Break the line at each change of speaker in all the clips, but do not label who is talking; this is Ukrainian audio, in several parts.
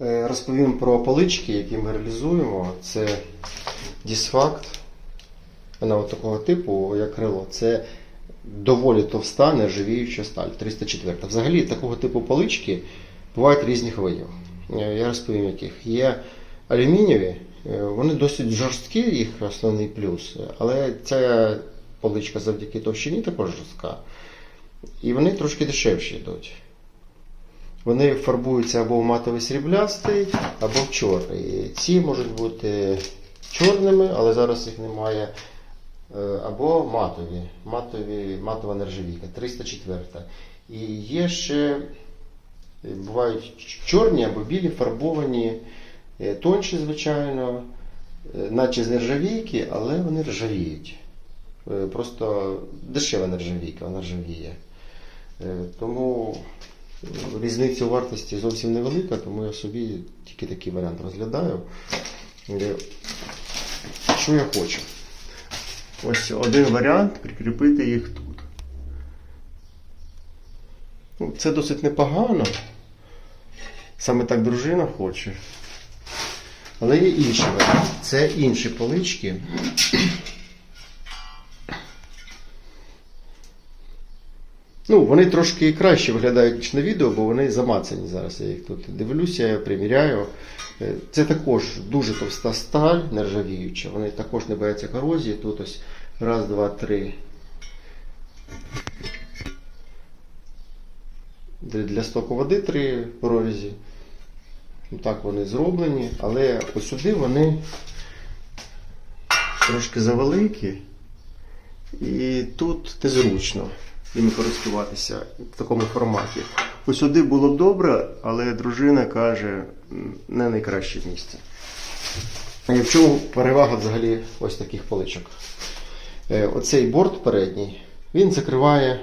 Е, Розповім про полички, які ми реалізуємо. Це Дісфакт. Вона от такого типу, як крило. Це доволі товста нержавіюча сталь, 304. Взагалі такого типу полички бувають різних видів. Е, Я розповім яких. Є алюмінієві, е, вони досить жорсткі, їх основний плюс, але ця поличка завдяки товщині також жорстка. І вони трошки дешевші йдуть. Вони фарбуються або в матовий сріблястий, або в чорний. Ці можуть бути чорними, але зараз їх немає. Е, Або матові, матові матова нержавійка, 304. І є ще е, бувають чорні або білі, фарбовані, е, тонші, звичайно, наче з нержавійки, але вони ржавіють. Просто дешева нержавійка, вона ржавіє. Тому різниця у вартості зовсім невелика, тому я собі тільки такий варіант розглядаю. Що я хочу? Ось один варіант прикріпити їх тут. Ну, Це досить непогано. Саме так дружина хоче. Але є інший варіант. Це інші полички. Ну, вони трошки краще виглядають, ніж на відео, бо вони замацані зараз. Я їх тут дивлюся, приміряю. Е, Це також дуже товста сталь, нержавіюча. Вони також не бояться корозії. Тут ось раз, два, три. Для для стоку води три прорізі. Ну, Так вони зроблені, але ось сюди вони трошки завеликі. І тут незручно ними користуватися в такому форматі. Ось сюди було добре, але дружина каже, не найкраще місце. В чому перевага взагалі ось таких поличок? Е, Оцей борт передній, він закриває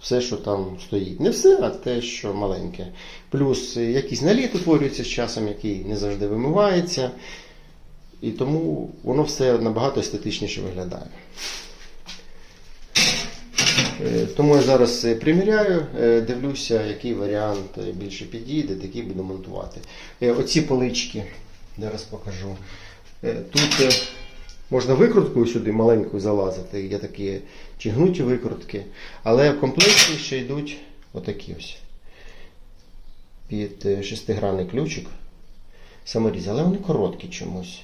все, що там стоїть. Не все, а те, що маленьке. Плюс е, якийсь наліт утворюється з часом, який не завжди вимивається. І тому воно все набагато естетичніше виглядає. Е, Тому я зараз е, приміряю, е, дивлюся, який варіант більше підійде, такий буду монтувати. Оці полички, зараз покажу. Тут можна викруткою сюди маленькою залазити, є такі чи гнуті викрутки, але в комплекті ще йдуть отакі ось. Під шестигранний ключик. Саморіз, але вони короткі чомусь.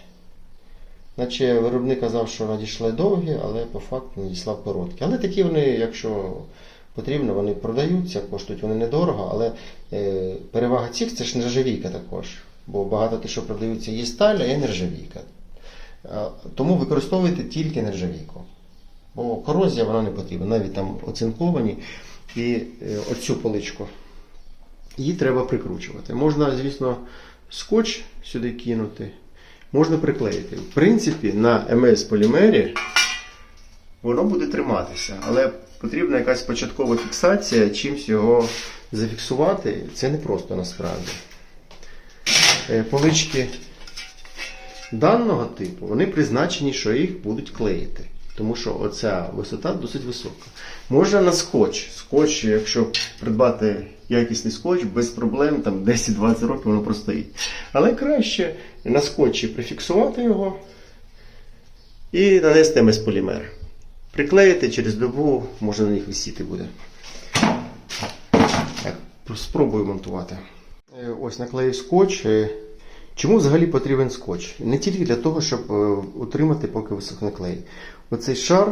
Наче виробник казав, що надійшли довгі, але по факту надіслав короткі. Але такі вони, якщо потрібно, вони продаються, коштують вони недорого, але е, перевага цих це ж нержавійка також. Бо багато те, що продаються, є сталь, а є нержавійка. Тому використовуйте тільки нержавійку. Бо корозія вона не потрібна, навіть там оцинковані. І е, оцю поличку її треба прикручувати. Можна, звісно, скотч сюди кинути, можна приклеїти. В принципі, на МС полімері воно буде триматися, але потрібна якась початкова фіксація, чимсь його зафіксувати. Це не просто насправді. Е, Полички даного типу вони призначені, що їх будуть клеїти. Тому що оця висота досить висока. Можна на скотч. Скотч, якщо придбати якісний скотч, без проблем, там 10-20 років воно простоїть. Але краще на скотчі прифіксувати його і нанести МС полімер. Приклеїти через добу, може на них висіти буде. Так, спробую монтувати. Е, Ось наклею скотч. Чому взагалі потрібен скотч? Не тільки для того, щоб е, утримати, поки висохне клей. Оцей шар,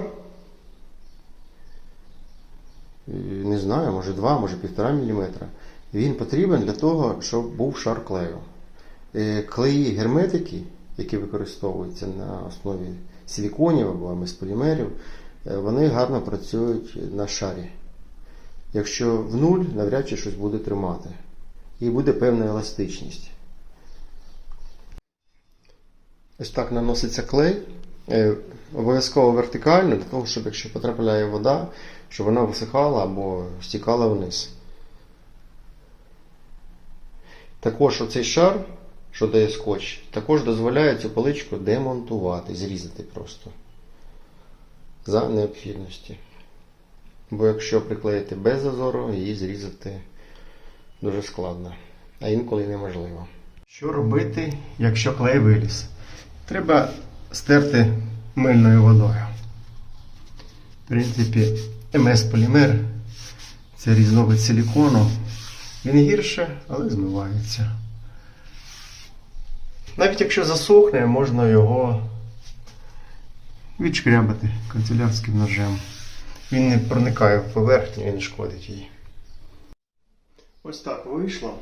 е, не знаю, може 2, може 1,5 мм. Він потрібен для того, щоб був шар клею. Е, Клеї герметики, які використовуються на основі силіконів або амесполімерів, вони гарно працюють на шарі. Якщо в нуль, навряд чи щось буде тримати. І буде певна еластичність. Ось так наноситься клей. Е, Обов'язково вертикально, для того, щоб якщо потрапляє вода, щоб вона висихала або стікала вниз. Також оцей шар, що дає скотч, також дозволяє цю паличку демонтувати, зрізати просто. За необхідності. Бо якщо приклеїти без зазору, її зрізати дуже складно, а інколи неможливо. Що робити, якщо клей виліз? Треба стерти мильною водою. В принципі, МС-полімер це різновид силікону. Він гірше, але змивається. Навіть якщо засохне, можна його відшкрябати канцелярським ножем. Він не проникає в поверхню і не шкодить їй. Ось так вийшло.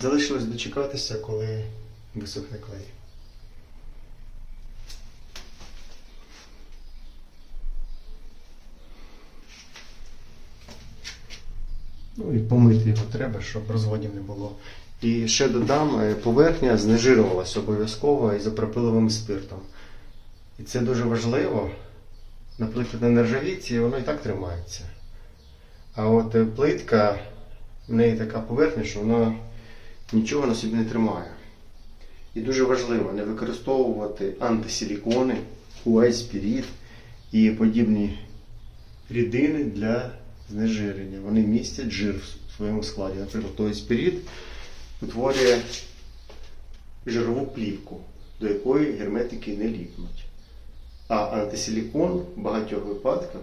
Залишилось дочекатися, коли висохне клей. Ну і помити його треба, щоб розводів не було. І ще додам, е, поверхня знежирювалася обов'язково ізопропиловим спиртом. І це дуже важливо. Наприклад, на нержавійці воно і так тримається. А от е, плитка, в неї така поверхня, що вона нічого на собі не тримає. І дуже важливо не використовувати антисилікони, уайспіріт і подібні рідини для знежирення. Вони містять жир в своєму складі. Наприклад, той спіріт утворює жирову плівку, до якої герметики не ліпнуть. А антисилікон в багатьох випадках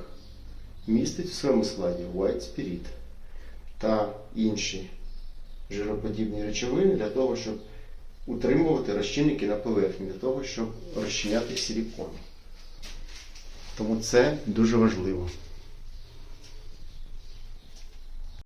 містить в своєму складі white spirit та інші жироподібні речовини для того, щоб утримувати розчинники на поверхні, для того, щоб розчиняти силікон. Тому це дуже важливо.